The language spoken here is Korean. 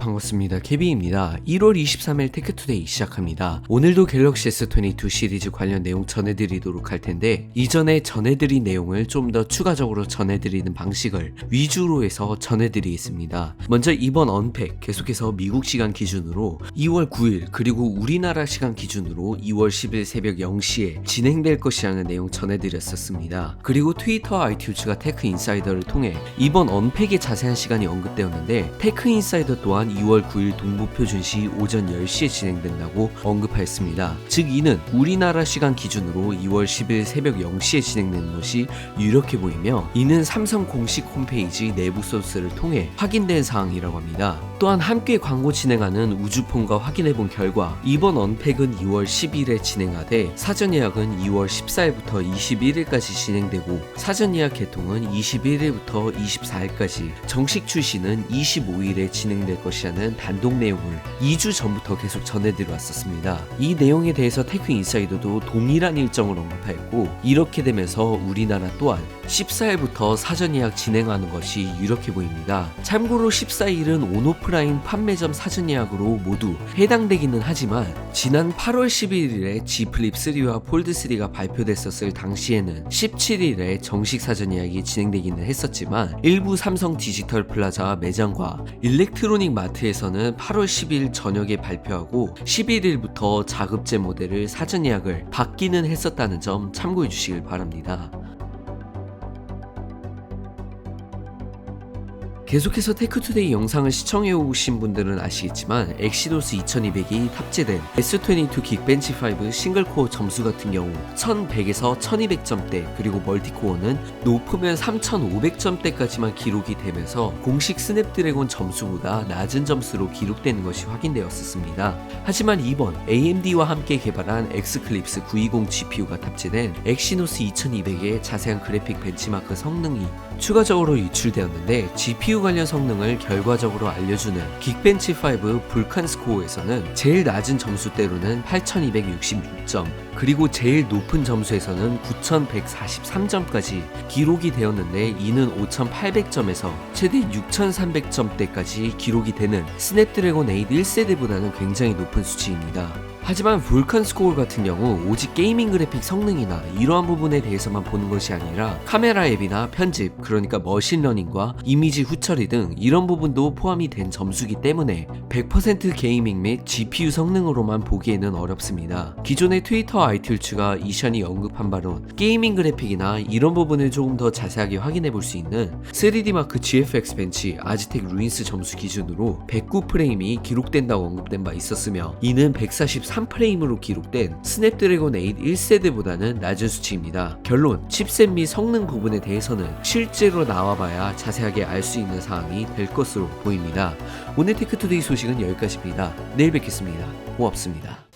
반갑습니다. 케비입니다. 1월 23일 테크투데이 시작합니다. 오늘도 갤럭시 S22 시리즈 관련 내용 전해드리도록 할 텐데 이전에 전해드린 내용을 좀 더 추가적으로 전해드리는 방식을 위주로 해서 전해드리겠습니다. 먼저 이번 언팩 계속해서 미국 시간 기준으로 2월 9일 그리고 우리나라 시간 기준으로 2월 10일 새벽 0시에 진행될 것이라는 내용 전해드렸었습니다. 그리고 트위터 아이튠즈가 테크 인사이더를 통해 이번 언팩의 자세한 시간이 언급되었는데 테크 인사이더 또한 2월 9일 동부 표 준시 오전 10시에 진행된다고 언급하였습니다. 즉 이는 우리나라 시간 기준으로 2월 10일 새벽 0시에 진행되는 것이 유력해 보이며 이는 삼성 공식 홈페이지 내부 소스를 통해 확인된 사항이라고 합니다. 또한 함께 광고 진행하는 우주폰과 확인해 본 결과 이번 언팩은 2월 10일에 진행하되 사전 예약은 2월 14일부터 21일까지 진행되고 사전 예약 개통은 21일부터 24일까지 정식 출시는 25일에 진행될 것 이라는 단독 내용을 2주 전부터 계속 전해드려 왔었습니다. 이 내용에 대해서 테크 인사이더도 동일한 일정을 언급하였고 이렇게 되면서 우리나라 또한 14일부터 사전 예약 진행하는 것이 유력해 보입니다. 참고로 14일은 온오프라인 판매점 사전 예약으로 모두 해당되기는 하지만 지난 8월 11일에 G 플립 3와 폴드 3가 발표됐었을 당시에는 17일에 정식 사전 예약이 진행되기는 했었지만 일부 삼성 디지털 플라자 매장과 일렉트로닉 마트 에서는 8월 10일 저녁에 발표하고 11일부터 자급제 모델을 사전 예약을 받기는 했었다는 점 참고해 주시길 바랍니다. 계속해서 테크투데이 영상을 시청해 오신 분들은 아시겠지만 엑시도스 2200이 탑재된 S22 긱벤치 5 싱글코어 점수 같은 경우 1100에서 1200점대 그리고 멀티코어는 높으면 3500점대까지만 기록이 되면서 공식 스냅드래곤 점수보다 낮은 점수로 기록되는 것이 확인되었었습니다. 하지만 이번 AMD와 함께 개발한 엑스클립스 920 GPU가 탑재된 엑시노스 2200의 자세한 그래픽 벤치마크 성능이 추가적으로 유출되었는데 GPU 관련 성능을 결과적으로 알려주는 긱벤치5 불칸 스코어에서는 제일 낮은 점수대로는 8266점 그리고 제일 높은 점수에서는 9143점까지 기록이 되었는데 이는 5800점에서 최대 6300점대까지 기록이 되는 스냅드래곤 8 1세대보다는 굉장히 높은 수치입니다. 하지만 볼칸 스코어 같은 경우 오직 게이밍 그래픽 성능이나 이러한 부분에 대해서만 보는 것이 아니라 카메라 앱이나 편집 그러니까 머신러닝과 이미지 후처리 등 이런 부분도 포함이 된 점수기 때문에 100% 게이밍 및 GPU 성능으로만 보기에는 어렵습니다. 기존의 트위터 아이튠츠가 이션이 언급한 바로 게이밍 그래픽이나 이런 부분을 조금 더 자세하게 확인해 볼 수 있는 3D 마크 GFX 벤치 아지텍 루인스 점수 기준으로 109프레임이 기록된다고 언급된 바 있었으며 이는 143프레임으로 기록된 스냅드래곤 8 1세대보다는 낮은 수치입니다. 결론, 칩셋 및 성능 부분에 대해서는 실제로 나와봐야 자세하게 알 수 있는 사항이 될 것으로 보입니다. 오늘 테크투데이 소식은 여기까지입니다. 내일 뵙겠습니다. 고맙습니다.